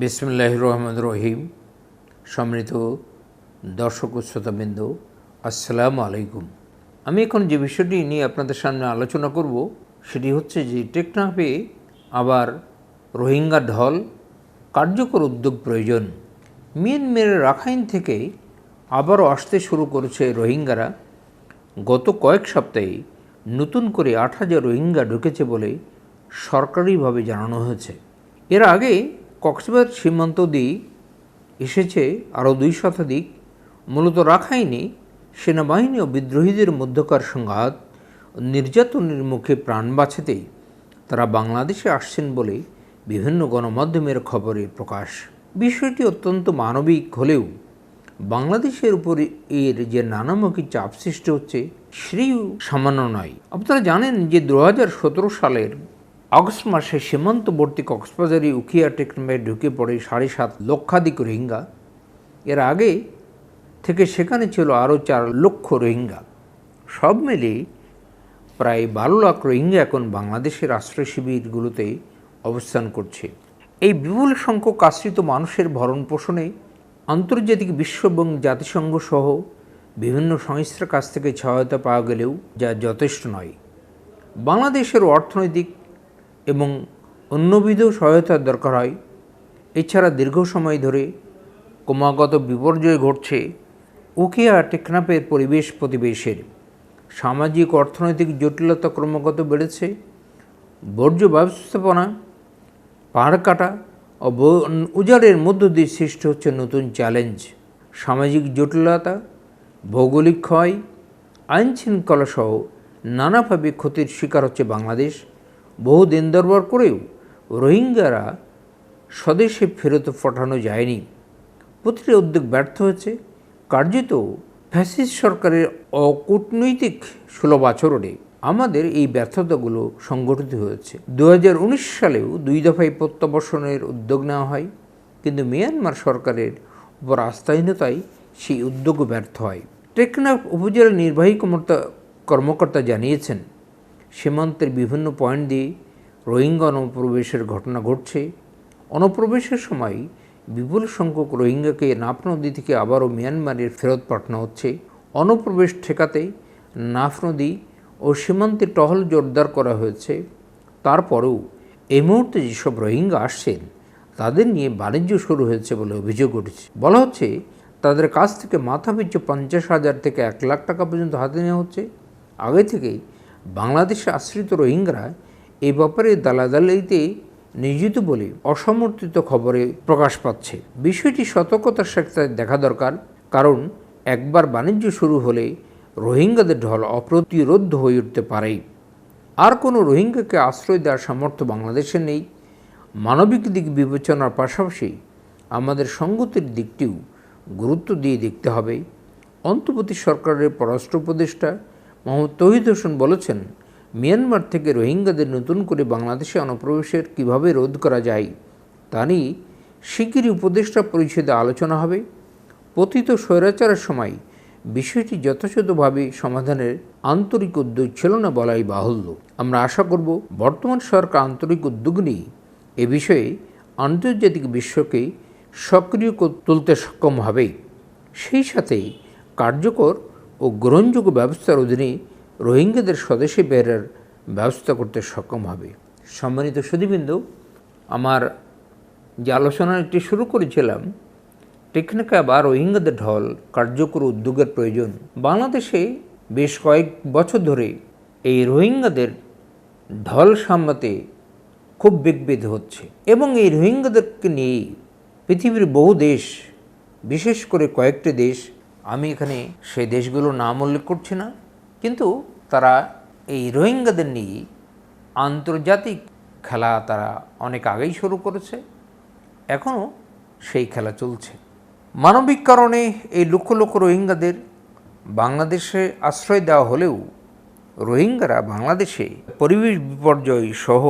বিসমুল্লাহ রহমান রহিম সম্মানিত দর্শক শ্রোতাবৃন্দ, আসসালামু আলাইকুম। আমি এখন যে বিষয়টি নিয়ে আপনাদের সামনে আলোচনা করব, সেটি হচ্ছে যে টেকনাফে আবার রোহিঙ্গা ঢল কার্যকর উদ্যোগ প্রয়োজন। মিয়ানমারের রাখাইন থেকে আবারও আসতে শুরু করেছে রোহিঙ্গারা। গত কয়েক সপ্তাহে নতুন করে আট হাজার রোহিঙ্গা ঢুকেছে বলে সরকারিভাবে জানানো হয়েছে। এর আগে কক্সবাজার সীমান্ত দিয়ে এসেছে আরও দুই শতাধিক, মূলত রাখাইনে সেনাবাহিনী ও বিদ্রোহীদের মধ্যকার সংঘাত, নির্যাতনের মুখে প্রাণ বাঁচাতে তারা বাংলাদেশে আসছেন বলে বিভিন্ন গণমাধ্যমের খবরে প্রকাশ। বিষয়টি অত্যন্ত মানবিক হলেও বাংলাদেশের উপর এর যে নানামুখী চাপ সৃষ্টি হচ্ছে, সেটিও সামান্য নয়। আপনারা জানেন যে দু হাজার সতেরো সালের আগস্ট মাসে সীমান্তবর্তী কক্সবাজারে উখিয়া টেকনামে ঢুকে পড়ে সাড়ে সাত লক্ষাধিক রোহিঙ্গা। এর আগে থেকে সেখানে ছিল আরও চার লক্ষ রোহিঙ্গা। সব মিলিয়ে প্রায় বারো লাখ রোহিঙ্গা এখন বাংলাদেশের আশ্রয় শিবিরগুলোতে অবস্থান করছে। এই বিপুল সংখ্যক আশ্রিত মানুষের ভরণ পোষণে আন্তর্জাতিক বিশ্ব এবং জাতিসংঘ সহ বিভিন্ন সংস্থার কাছ থেকে সহায়তা পাওয়া গেলেও যা যথেষ্ট নয়। বাংলাদেশের অর্থনৈতিক এবং অন্যবিধ সহায়তার দরকার হয়। এছাড়া দীর্ঘ সময় ধরে ক্রমাগত বিপর্যয় ঘটছে উকিয়া টেকনাপের পরিবেশ প্রতিবেশের। সামাজিক, অর্থনৈতিক জটিলতা ক্রমাগত বেড়েছে। বর্জ্য ব্যবস্থাপনা, পাহাড় কাটা ও উজাড়ের মধ্য দিয়ে সৃষ্টি হচ্ছে নতুন চ্যালেঞ্জ। সামাজিক জটিলতা, ভৌগোলিক ক্ষয় আইন শৃঙ্খলা সহ নানাভাবে ক্ষতির শিকার হচ্ছে বাংলাদেশ। বহু দিন দরবার করেও রোহিঙ্গারা স্বদেশে ফেরত পাঠানো যায়নি। প্রতিটি উদ্যোগ ব্যর্থ হয়েছে। কার্যত ফ্যাসিস্ট সরকারের অকূটনৈতিক সুলভ আচরণে আমাদের এই ব্যর্থতাগুলো সংগঠিত হয়েছে। দু হাজার উনিশ সালেও দুই দফায় প্রত্যাবর্ষণের উদ্যোগ নেওয়া হয়, কিন্তু মিয়ানমার সরকারের উপর আস্থাহীনতায় সেই উদ্যোগও ব্যর্থ হয়। টেকনাফ উপজেলা নির্বাহী কর্মকর্তা জানিয়েছেন সীমান্তের বিভিন্ন পয়েন্ট দিয়ে রোহিঙ্গা অনুপ্রবেশের ঘটনা ঘটছে। অনুপ্রবেশের সময় বিপুল সংখ্যক রোহিঙ্গাকে নাফ নদী থেকে আবারও মিয়ানমারের ফেরত পাঠানো হচ্ছে। অনুপ্রবেশ ঠেকাতে নাফ নদী ও সীমান্তে টহল জোরদার করা হয়েছে। তারপরেও এই মুহূর্তে যেসব রোহিঙ্গা আসছেন, তাদের নিয়ে বাণিজ্য শুরু হয়েছে বলে অভিযোগ উঠেছে। বলা হচ্ছে, তাদের কাছ থেকে মাথা পিছু পঞ্চাশ হাজার থেকে এক লাখ টাকা পর্যন্ত হাতে নেওয়া হচ্ছে। আগে থেকেই বাংলাদেশে আশ্রিত রোহিঙ্গারা এ ব্যাপারে দালাদালিতে নিয়োজিত বলে অসমর্থিত খবরে প্রকাশ পাচ্ছে। বিষয়টি সতর্কতার সাথে দেখা দরকার, কারণ একবার বাণিজ্য শুরু হলে রোহিঙ্গাদের ঢল অপ্রতিরোধ হয়ে উঠতে পারে। আর কোনো রোহিঙ্গাকে আশ্রয় দেওয়ার সামর্থ্য বাংলাদেশে নেই। মানবিক দিক বিবেচনার পাশাপাশি আমাদের সঙ্গতির দিকটিও গুরুত্ব দিয়ে দেখতে হবে। অন্তর্বর্তী সরকারের পররাষ্ট্র উপদেষ্টা মোহাম্মদ তহিদ হোসেন বলেছেন, মিয়ানমার থেকে রোহিঙ্গাদের নতুন করে বাংলাদেশে অনুপ্রবেশের কীভাবে রোধ করা যায়, তা নিয়ে শিগগিরই উপদেষ্টা পরিষদে আলোচনা হবে। পতিত স্বৈরাচারের সময় বিষয়টি যথাযথভাবে সমাধানের আন্তরিক উদ্যোগ ছিল না বলাই বাহুল্য। আমরা আশা করব, বর্তমান সরকার আন্তরিক উদ্যোগ নিয়ে এ বিষয়ে আন্তর্জাতিক বিশ্বকে সক্রিয় তুলতে সক্ষম হবে। সেই সাথে কার্যকর ও গ্রহণযোগ্য ব্যবস্থার অধীনে রোহিঙ্গাদের স্বদেশে বেরার ব্যবস্থা করতে সক্ষম হবে। সম্মানিত সুদীবিন্দু আমার যে আলোচনাটি শুরু করেছিলাম, টেকনিকা বা রোহিঙ্গাদের ঢল কার্যকর উদ্যোগের প্রয়োজন। বাংলাদেশে বেশ কয়েক বছর ধরে এই রোহিঙ্গাদের ঢল সামলাতে খুব বেগবেদ হচ্ছে এবং এই রোহিঙ্গাদেরকে নিয়ে পৃথিবীর বহু দেশ, বিশেষ করে কয়েকটি দেশ আমি এখানে সেই দেশগুলোর নাম উল্লেখ করছি না, কিন্তু তারা এই রোহিঙ্গাদের নিয়ে আন্তর্জাতিক খেলা তারা অনেক আগেই শুরু করেছে, এখনও সেই খেলা চলছে। মানবিক কারণে এই লক্ষ লক্ষ রোহিঙ্গাদের বাংলাদেশে আশ্রয় দেওয়া হলেও রোহিঙ্গারা বাংলাদেশে পরিবেশ বিপর্যয় সহ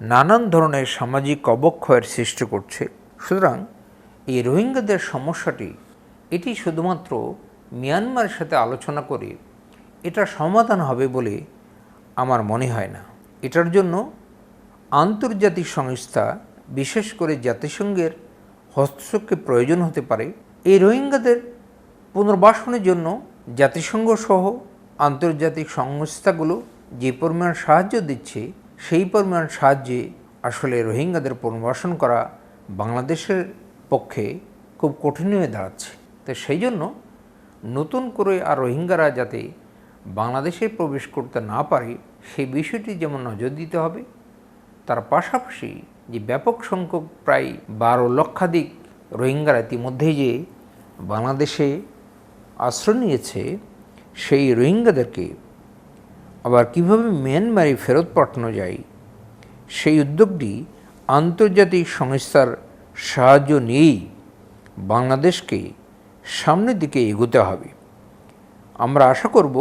নানান ধরনের সামাজিক অবক্ষয়ের সৃষ্টি করছে। সুতরাং এই রোহিঙ্গাদের সমস্যাটি এটি শুধুমাত্র মিয়ানমারের সাথে আলোচনা করে এটা সমাধান হবে বলে আমার মনে হয় না। এটার জন্য আন্তর্জাতিক সংস্থা, বিশেষ করে জাতিসংঘের হস্তক্ষেপ প্রয়োজন হতে পারে। এই রোহিঙ্গাদের পুনর্বাসনের জন্য জাতিসংঘ সহ আন্তর্জাতিক সংস্থাগুলো যে পরিমাণ সাহায্য দিচ্ছে, সেই পরিমাণ সাহায্যে আসলে রোহিঙ্গাদের পুনর্বাসন করা বাংলাদেশের পক্ষে খুব কঠিন হয়ে দাঁড়াচ্ছে। তো সেই জন্য নতুন করে আর রোহিঙ্গারা যাতে বাংলাদেশে প্রবেশ করতে না পারে, সেই বিষয়টি যেমন নজর দিতে হবে, তার পাশাপাশি যে ব্যাপক সংখ্যক প্রায় বারো লক্ষাধিক রোহিঙ্গারা ইতিমধ্যেই যে বাংলাদেশে আশ্রয় নিয়েছে, সেই রোহিঙ্গাদেরকে আবার কীভাবে মিয়ানমারে ফেরত পাঠানো যায়, সেই উদ্যোগটি আন্তর্জাতিক সংস্থার সাহায্য নিয়েই বাংলাদেশকে সামনের দিকে এগোতে হবে। আমরা আশা করব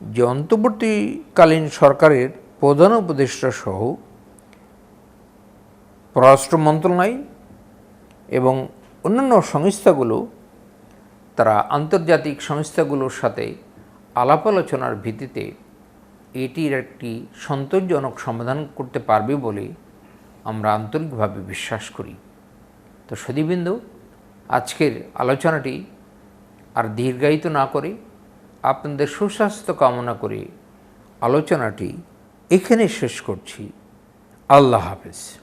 যে অন্তর্বর্তীকালীন সরকারের প্রধান উপদেষ্টা সহ পররাষ্ট্র মন্ত্রণালয় এবং অন্যান্য সংস্থাগুলো, তারা আন্তর্জাতিক সংস্থাগুলোর সাথে আলাপ আলোচনার ভিত্তিতে এটির একটি সন্তোষজনক সমাধান করতে পারবে বলে আমরা আন্তরিকভাবে বিশ্বাস করি। তো সদীবিন্দু আজকের আলোচনাটি আর দীর্ঘায়িত না করে আপনাদের সুস্বাস্থ্য কামনা করে আলোচনাটি এখানে শেষ করছি। আল্লাহ হাফেজ।